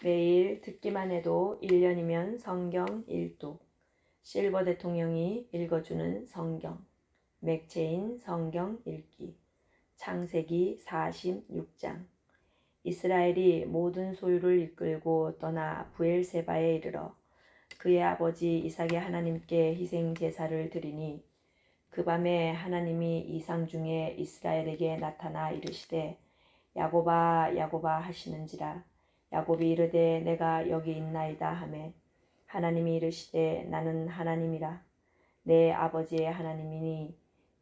매일 듣기만 해도 1년이면 성경 일독 실버 대통령이 읽어주는 성경. 맥체인 성경 읽기. 창세기 46장. 이스라엘이 모든 소유를 이끌고 떠나 부엘세바에 이르러 그의 아버지 이삭의 하나님께 희생 제사를 드리니 그 밤에 하나님이 이상 중에 이스라엘에게 나타나 이르시되 야고바 야고바 하시는지라 야곱이 이르되 내가 여기 있나이다 하매 하나님이 이르시되 나는 하나님이라. 내 아버지의 하나님이니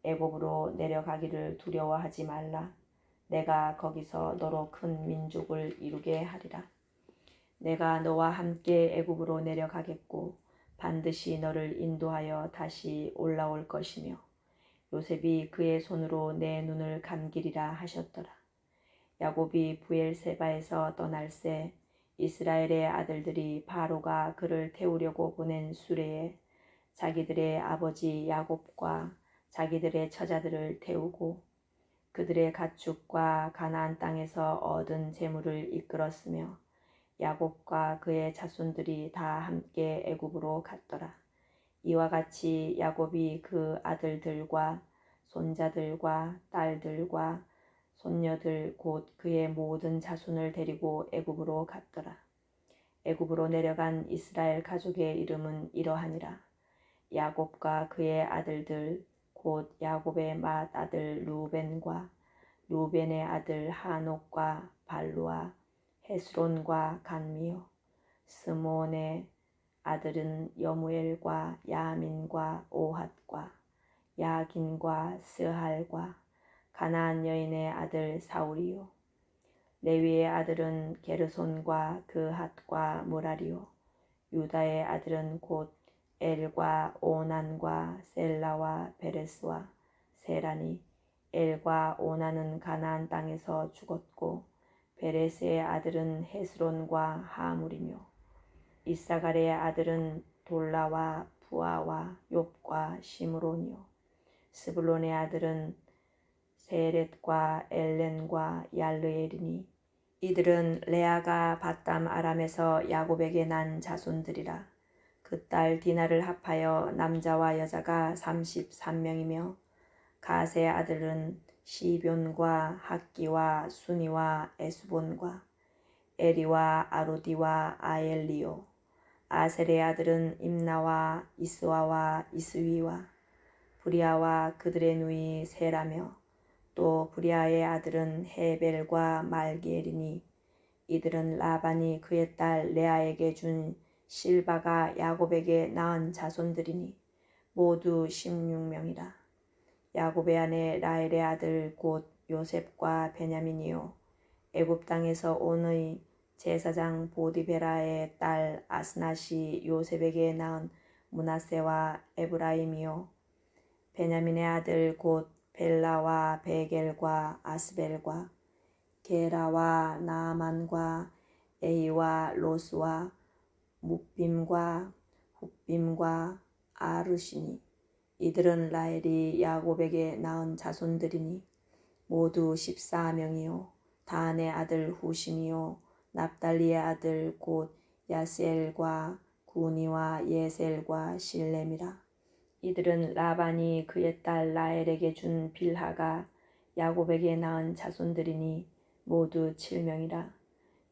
애굽으로 내려가기를 두려워하지 말라. 내가 거기서 너로 큰 민족을 이루게 하리라. 내가 너와 함께 애굽으로 내려가겠고 반드시 너를 인도하여 다시 올라올 것이며 요셉이 그의 손으로 내 눈을 감기리라 하셨더라 야곱이 부엘세바에서 떠날새 이스라엘의 아들들이 바로가 그를 태우려고 보낸 수레에 자기들의 아버지 야곱과 자기들의 처자들을 태우고 그들의 가축과 가나안 땅에서 얻은 재물을 이끌었으며 야곱과 그의 자손들이 다 함께 애굽으로 갔더라. 이와 같이 야곱이 그 아들들과 손자들과 딸들과 손녀들 곧 그의 모든 자손을 데리고 애굽으로 갔더라. 애굽으로 내려간 이스라엘 가족의 이름은 이러하니라. 야곱과 그의 아들들 곧 야곱의 맏 아들 루벤과 루벤의 아들 하녹과 발루와 헤스론과 간미요 스몬의 아들은 여무엘과 야민과 오핫과 야긴과 스할과 가나안 여인의 아들 사울이요. 레위의 아들은 게르손과 그핫과 무라리요. 유다의 아들은 곧 엘과 오난과 셀라와 베레스와 세라니 엘과 오난은 가나안 땅에서 죽었고 베레스의 아들은 헤스론과 하물이며 이사갈의 아들은 돌라와 부아와 욥과 시므론이요. 스불론의 아들은 세렛과 엘렌과 얄르엘이니 이들은 레아가 바담 아람에서 야곱에게 난 자손들이라. 그 딸 디나를 합하여 남자와 여자가 33명이며 가세 아들은 시변과 학기와 순이와 에스본과 에리와 아로디와 아엘리오 아셀의 아들은 임나와 이스와와 이스위와 브리아와 그들의 누이 세라며 또 브리아의 아들은 헤벨과 말기엘이니 이들은 라반이 그의 딸 레아에게 준 실바가 야곱에게 낳은 자손들이니 모두 16명이라. 야곱의 아내 라헬의 아들 곧 요셉과 베냐민이요 애굽 땅에서 온의 제사장 보디베라의 딸 아스나시 요셉에게 낳은 문하세와 에브라임이요 베냐민의 아들 곧 벨라와 베겔과 아스벨과 게라와 나아만과 에이와 로스와 묵빔과 훗빔과 아르시니 이들은 라헬이 야곱에게 낳은 자손들이니 모두 14명이요. 다한의 아들 후심이요. 납달리의 아들 곧 야셀과 구니와 예셀과 실렘이라 이들은 라반이 그의 딸 라헬에게 준 빌하가 야곱에게 낳은 자손들이니 모두 7명이라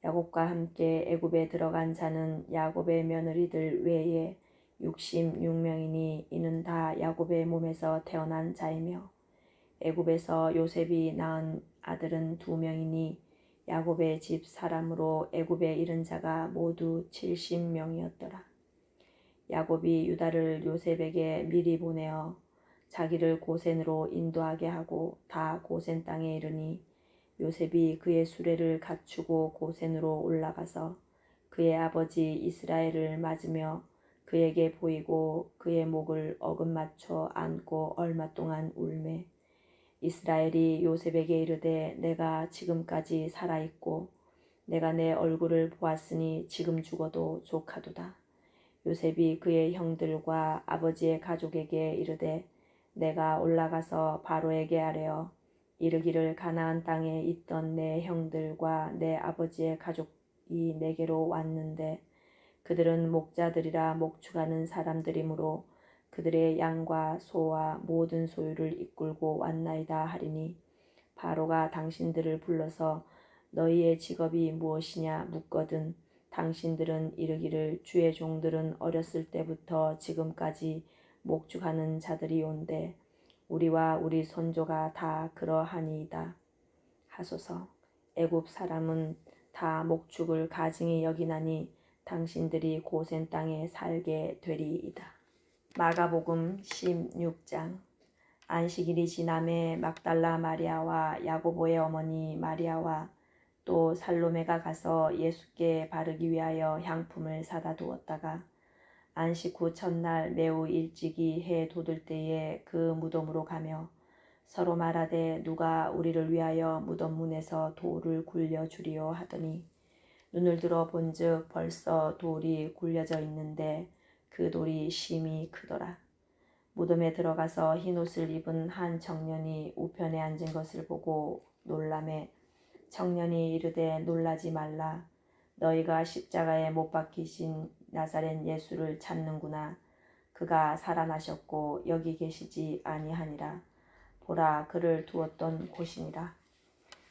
야곱과 함께 애굽에 들어간 자는 야곱의 며느리들 외에 66명이니 이는 다 야곱의 몸에서 태어난 자이며 애굽에서 요셉이 낳은 아들은 두 명이니 야곱의 집 사람으로 애굽에 이른 자가 모두 70명이었더라. 야곱이 유다를 요셉에게 미리 보내어 자기를 고센으로 인도하게 하고 다 고센 땅에 이르니 요셉이 그의 수레를 갖추고 고센으로 올라가서 그의 아버지 이스라엘을 맞으며 그에게 보이고 그의 목을 어긋맞춰 안고 얼마 동안 울매 이스라엘이 요셉에게 이르되 내가 지금까지 살아 있고 내가 내 얼굴을 보았으니 지금 죽어도 조카도다. 요셉이 그의 형들과 아버지의 가족에게 이르되 내가 올라가서 바로에게 아뢰어 이르기를 가나안 땅에 있던 내 형들과 내 아버지의 가족이 내게로 왔는데 그들은 목자들이라 목축하는 사람들이므로 그들의 양과 소와 모든 소유를 이끌고 왔나이다 하리니 바로가 당신들을 불러서 너희의 직업이 무엇이냐 묻거든 당신들은 이르기를 주의 종들은 어렸을 때부터 지금까지 목축하는 자들이 온데 우리와 우리 손조가 다 그러하니이다. 하소서. 애굽 사람은 다 목축을 가증히 여기나니 당신들이 고센 땅에 살게 되리이다. 마가복음 16장. 안식일이 지남에 막달라 마리아와 야고보의 어머니 마리아와 또 살로메가 가서 예수께 바르기 위하여 향품을 사다 두었다가 안식 후 첫날 매우 일찍이 해 돋을 때에 그 무덤으로 가며 서로 말하되 누가 우리를 위하여 무덤 문에서 돌을 굴려 주리요 하더니 눈을 들어 본즉 벌써 돌이 굴려져 있는데 그 돌이 심히 크더라. 무덤에 들어가서 흰 옷을 입은 한 청년이 우편에 앉은 것을 보고 놀라매 청년이 이르되 놀라지 말라. 너희가 십자가에 못 박히신 나사렛 예수를 찾는구나. 그가 살아나셨고 여기 계시지 아니하니라. 보라 그를 두었던 곳이니라.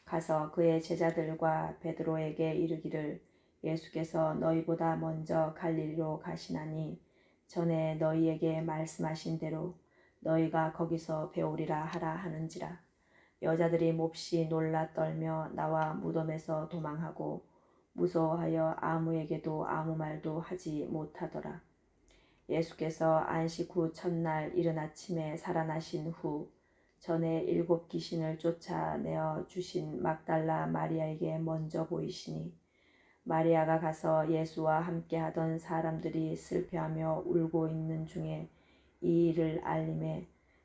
가서 그의 제자들과 베드로에게 이르기를 예수께서 너희보다 먼저 갈릴리로 가시나니 전에 너희에게 말씀하신 대로 너희가 거기서 배우리라 하라 하는지라 여자들이 몹시 놀라 떨며 나와 무덤에서 도망하고 무서워하여 아무에게도 아무 말도 하지 못하더라. 예수께서 안식 후 첫날 이른 아침에 살아나신 후 전에 일곱 귀신을 쫓아내어 주신 막달라 마리아에게 먼저 보이시니 마리아가 가서 예수와 함께 하던 사람들이 슬퍼하며 울고 있는 중에 이 일을 알림해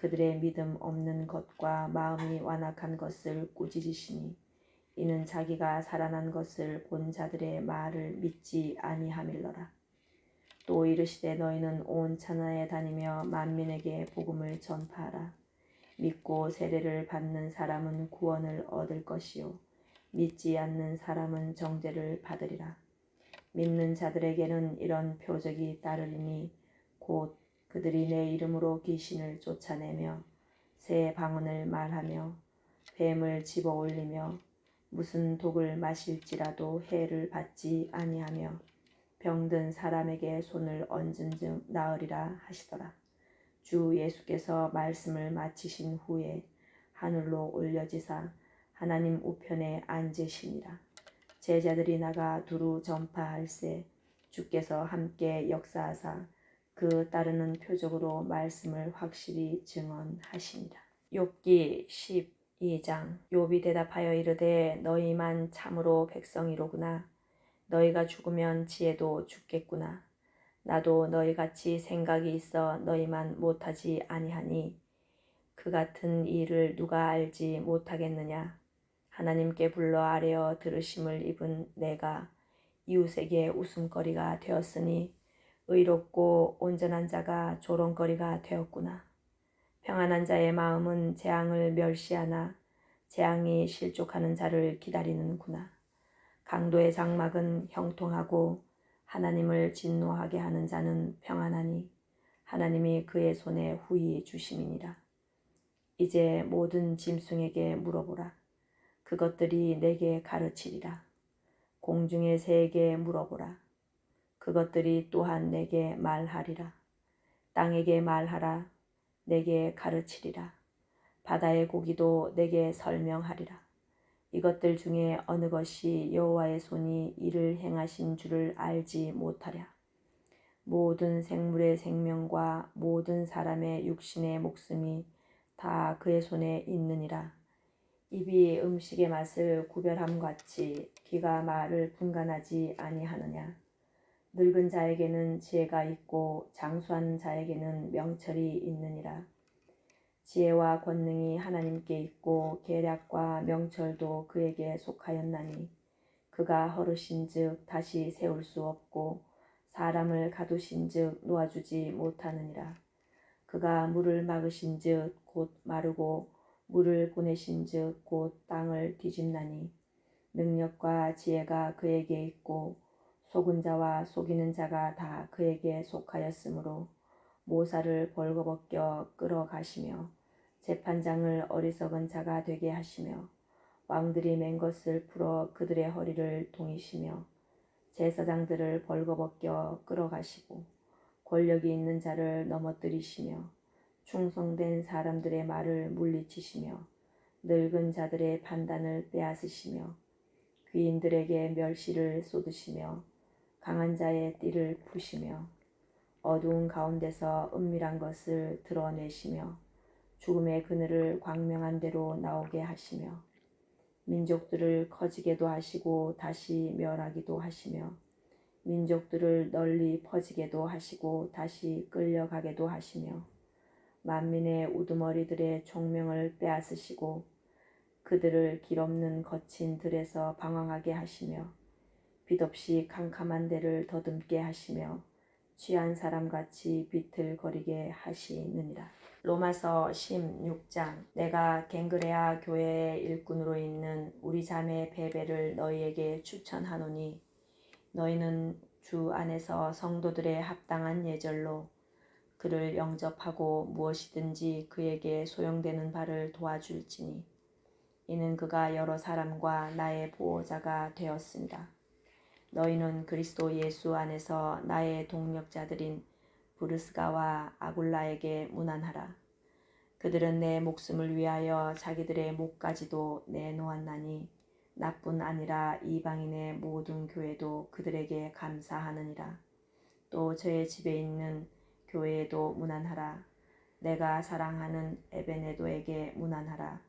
그들의 믿음 없는 것과 마음이 완악한 것을 꾸짖으시니 이는 자기가 살아난 것을 본 자들의 말을 믿지 아니함일러라. 또 이르시되 너희는 온 천하에 다니며 만민에게 복음을 전파하라. 믿고 세례를 받는 사람은 구원을 얻을 것이요 믿지 않는 사람은 정죄를 받으리라. 믿는 자들에게는 이런 표적이 따르리니 곧 그들이 내 이름으로 귀신을 쫓아내며 새 방언을 말하며 뱀을 집어 올리며 무슨 독을 마실지라도 해를 받지 아니하며 병든 사람에게 손을 얹은 즉 나으리라 하시더라. 주 예수께서 말씀을 마치신 후에 하늘로 올려지사 하나님 우편에 앉으시니라. 제자들이 나가 두루 전파할세 주께서 함께 역사하사 그 따르는 표적으로 말씀을 확실히 증언하시니라. 욥기 12장 욥이 대답하여 이르되 너희만 참으로 백성이로구나. 너희가 죽으면 지혜도 죽겠구나. 나도 너희 같이 생각이 있어 너희만 못하지 아니하니 그 같은 일을 누가 알지 못하겠느냐? 하나님께 불러 아뢰어 들으심을 입은 내가 이웃에게 웃음거리가 되었으니 의롭고 온전한 자가 조롱거리가 되었구나. 평안한 자의 마음은 재앙을 멸시하나 재앙이 실족하는 자를 기다리는구나. 강도의 장막은 형통하고 하나님을 진노하게 하는 자는 평안하니 하나님이 그의 손에 후히 주심이니라. 이제 모든 짐승에게 물어보라. 그것들이 내게 가르치리라. 공중의 새에게 물어보라. 그것들이 또한 내게 말하리라. 땅에게 말하라. 내게 가르치리라. 바다의 고기도 내게 설명하리라. 이것들 중에 어느 것이 여호와의 손이 이를 행하신 줄을 알지 못하랴. 모든 생물의 생명과 모든 사람의 육신의 목숨이 다 그의 손에 있느니라. 입이 음식의 맛을 구별함 같이 귀가 말을 분간하지 아니하느냐 늙은 자에게는 지혜가 있고 장수한 자에게는 명철이 있느니라. 지혜와 권능이 하나님께 있고 계략과 명철도 그에게 속하였나니 그가 허르신즉 다시 세울 수 없고 사람을 가두신즉 놓아주지 못하느니라. 그가 물을 막으신즉 곧 마르고 물을 보내신즉 곧 땅을 뒤집나니 능력과 지혜가 그에게 있고 속은 자와 속이는 자가 다 그에게 속하였으므로 모사를 벌거벗겨 끌어가시며 재판장을 어리석은 자가 되게 하시며 왕들이 맨 것을 풀어 그들의 허리를 동이시며 제사장들을 벌거벗겨 끌어가시고 권력이 있는 자를 넘어뜨리시며 충성된 사람들의 말을 물리치시며 늙은 자들의 판단을 빼앗으시며 귀인들에게 멸시를 쏟으시며 강한 자의 띠를 푸시며 어두운 가운데서 은밀한 것을 드러내시며 죽음의 그늘을 광명한 대로 나오게 하시며 민족들을 커지게도 하시고 다시 멸하기도 하시며 민족들을 널리 퍼지게도 하시고 다시 끌려가게도 하시며 만민의 우두머리들의 총명을 빼앗으시고 그들을 길 없는 거친 들에서 방황하게 하시며 빛없이 캄캄한 데를 더듬게 하시며 취한 사람같이 비틀거리게 하시느니라. 로마서 16장 내가 갱그레아 교회의 일꾼으로 있는 우리 자매 베베를 너희에게 추천하노니 너희는 주 안에서 성도들의 합당한 예절로 그를 영접하고 무엇이든지 그에게 소용되는 바를 도와줄지니 이는 그가 여러 사람과 나의 보호자가 되었습니다. 너희는 그리스도 예수 안에서 나의 동력자들인 부르스가와 아굴라에게 문안하라. 그들은 내 목숨을 위하여 자기들의 목까지도 내놓았나니 나뿐 아니라 이방인의 모든 교회도 그들에게 감사하느니라. 또 저의 집에 있는 교회에도 문안하라. 내가 사랑하는 에베네도에게 문안하라.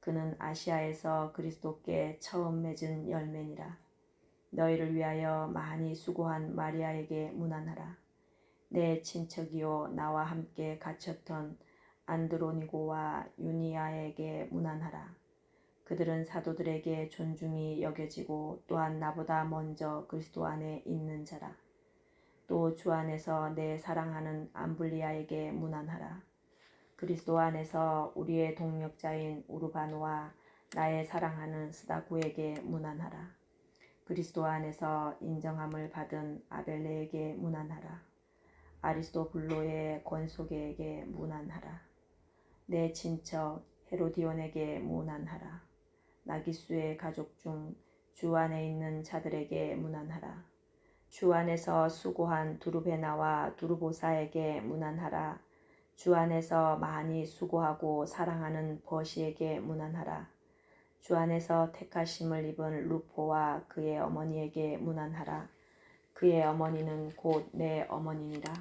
그는 아시아에서 그리스도께 처음 맺은 열매니라. 너희를 위하여 많이 수고한 마리아에게 문안하라. 내 친척이요 나와 함께 갇혔던 안드로니고와 유니아에게 문안하라. 그들은 사도들에게 존중이 여겨지고 또한 나보다 먼저 그리스도 안에 있는 자라. 또 주 안에서 내 사랑하는 암블리아에게 문안하라. 그리스도 안에서 우리의 동력자인 우르바노와 나의 사랑하는 스다구에게 문안하라. 그리스도 안에서 인정함을 받은 아벨레에게 문안하라. 아리스도블로의 권소계에게 문안하라. 내 친척 헤로디온에게 문안하라. 나기수의 가족 중 주 안에 있는 자들에게 문안하라. 주 안에서 수고한 두루베나와 두루보사에게 문안하라. 주 안에서 많이 수고하고 사랑하는 버시에게 문안하라. 주 안에서 택하심을 입은 루포와 그의 어머니에게 문안하라. 그의 어머니는 곧 내 어머니니라.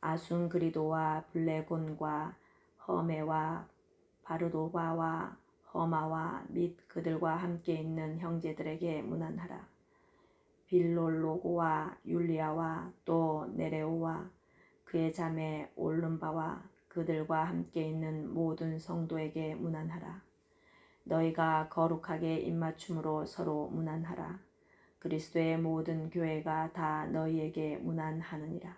아순 그리도와 블레곤과 허메와 바르도바와 허마와 및 그들과 함께 있는 형제들에게 문안하라. 빌롤로고와 율리아와 또 네레오와 그의 자매 올름바와 그들과 함께 있는 모든 성도에게 문안하라. 너희가 거룩하게 입맞춤으로 서로 문안하라. 그리스도의 모든 교회가 다 너희에게 문안하느니라.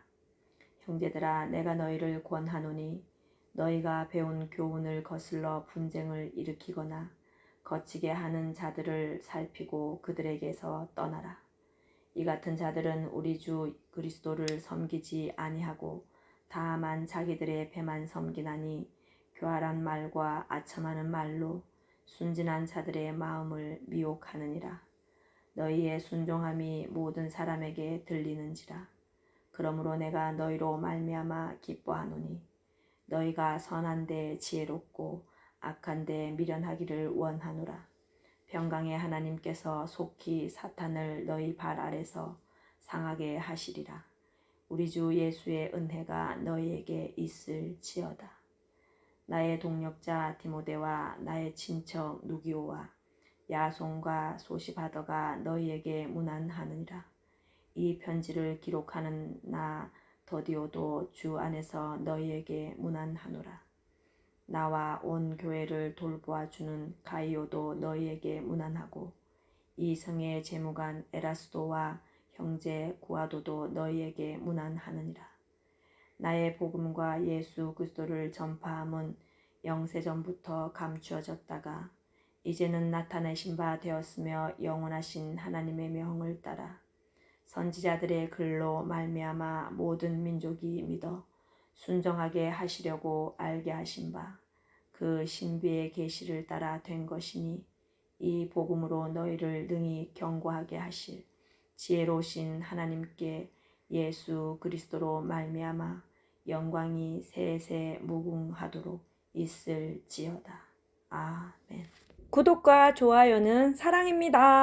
형제들아 내가 너희를 권하노니 너희가 배운 교훈을 거슬러 분쟁을 일으키거나 거치게 하는 자들을 살피고 그들에게서 떠나라. 이 같은 자들은 우리 주 그리스도를 섬기지 아니하고 다만 자기들의 배만 섬기나니 교활한 말과 아첨하는 말로 순진한 자들의 마음을 미혹하느니라. 너희의 순종함이 모든 사람에게 들리는지라. 그러므로 내가 너희로 말미암아 기뻐하노니 너희가 선한데 지혜롭고 악한데 미련하기를 원하노라. 평강의 하나님께서 속히 사탄을 너희 발 아래서 상하게 하시리라. 우리 주 예수의 은혜가 너희에게 있을지어다. 나의 동력자 디모데와 나의 친척 누기오와 야손과 소시바더가 너희에게 문안하느니라. 이 편지를 기록하는 나 더디오도 주 안에서 너희에게 문안하노라. 나와 온 교회를 돌보아 주는 가이오도 너희에게 문안하고 이 성의 재무관 에라스도와 형제 구아도도 너희에게 문안하느니라. 나의 복음과 예수 그리스도를 전파함은 영세전부터 감추어졌다가 이제는 나타내신 바 되었으며 영원하신 하나님의 명을 따라 선지자들의 글로 말미암아 모든 민족이 믿어 순정하게 하시려고 알게 하신 바 그 신비의 계시를 따라 된 것이니 이 복음으로 너희를 능히 경고하게 하실 지혜로우신 하나님께 예수 그리스도로 말미암아 영광이 세세 무궁하도록 있을지어다. 아멘. 구독과 좋아요는 사랑입니다.